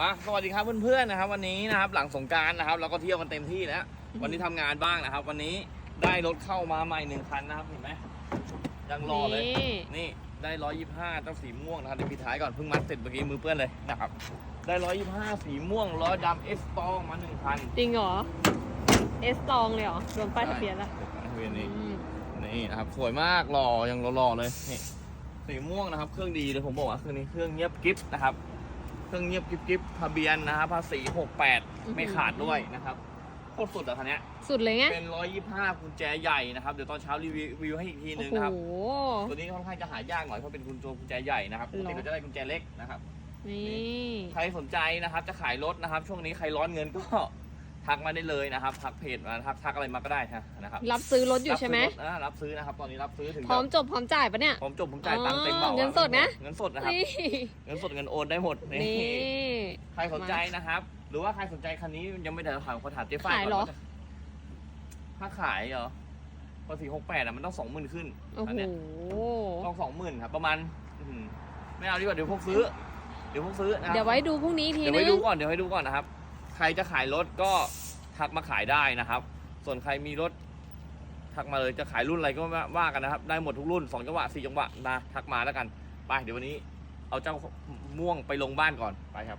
มาสวัสดีครับเพื่อนๆนะครับ วันนี้นะครับหลังสงกรารนะครับ เราก็เที่ยวกันเต็มที่แล้ววันนี้ทำงานบ้างนะครับ วันนี้ได้รถเข้ามาใหม่หนึ่งคันนะครับเห็นไหมยังรอเลยนี่นี่ได้ร้อยยี่ห้าเจ้าสีม่วงนะครับเดี๋ยวปิดท้ายก่อนเพิ่งมัดเสร็จเมื่อกี้มือเปื้อนเลยนะครับ ได้ร้อยยี่ห้าสีม่วงล้อดำเอสตองมาหนึ่งคันจริงเหรอเอสตองเลยเหรอรวมป้ายทะเบียนละทะเบียนนี้อืมนี่นะครับสวยมากหล่อยังหล่อๆเลยนี่สีม่วงนะครับ เครื่องดีเลยผมบอกว่าเครื่องนี้เครื่องเงียบกิ๊บนะครับ เครื่องเงียบกิ๊บกิ๊บทะเบียนนะครับภาษี68 ไม่ขาดด้วยนะครับโคตรสุดอะคันเนี้ยสุดเลยไง เป็น 125กุญแจใหญ่นะครับ เดี๋ยวตอนเช้ารีวิวให้อีกทีนึงโอ้นะครับโห ตัวนี้ค่อนข้างจะหายากหน่อยเพราะเป็นกุญแจกุญแจใหญ่นะครับปกติหรอเราจะได้กุญแจเล็กนะครับ นี่ ใครสนใจนะครับจะขายรถนะครับ ช่วงนี้ใครร้อนเงินก็ ทักมาได้เลยนะครับทักเพจมาทักทักอะไรมาก็ได้นะครับรับซื้อรถอยู่ใช่ไหมรับซื้รถนะรับซื้อนะครับตอนนี้รับซื้อถึงพร้อมจบพร้อมจ่ายปะเนี่ย ผมจบผมจ่ายตังค์เต็มเบาอ๋อเงินสดนะ เงินสดนะครับ นี่ เงินสดเงินโอนได้หมดนี่นี่ ใครสนใจนะครับ หรือว่าใครสนใจคันนี้ยังไม่ได้ถามขอถามเจ๊ฝ้ายขายก่อนเหรอว่าจะถ้าขายเหรอพอสี่หกแปดอะมันต้องสองหมื่นขึ้นโอ้อันโห เนี้ยต้องสองหมื่นครับประมาณอื้อหือไม่เอาดีกว่าเดี๋ยวพวกซื้อ เดี๋ยวพวกซื้อนะครับ เดี๋ยวไว้ดูพรุ่งนี้อีกทีเดี๋ยวนึให้ง ดูก่อนเดี๋ยวให้ดูก่อนนะครับใครจะขายรถก็ทักมาขายได้นะครับ ส่วนใครมีรถทักมาเลยจะขายรุ่นอะไรก็ว่าว่ากันนะครับ ได้หมดทุกรุ่นสองจังหวะสี่จังหวะนะทักมาแล้วกัน ไปเดี๋ยววันนี้ เอาเจ้าม่วงไปลงบ้านก่อนไปครับ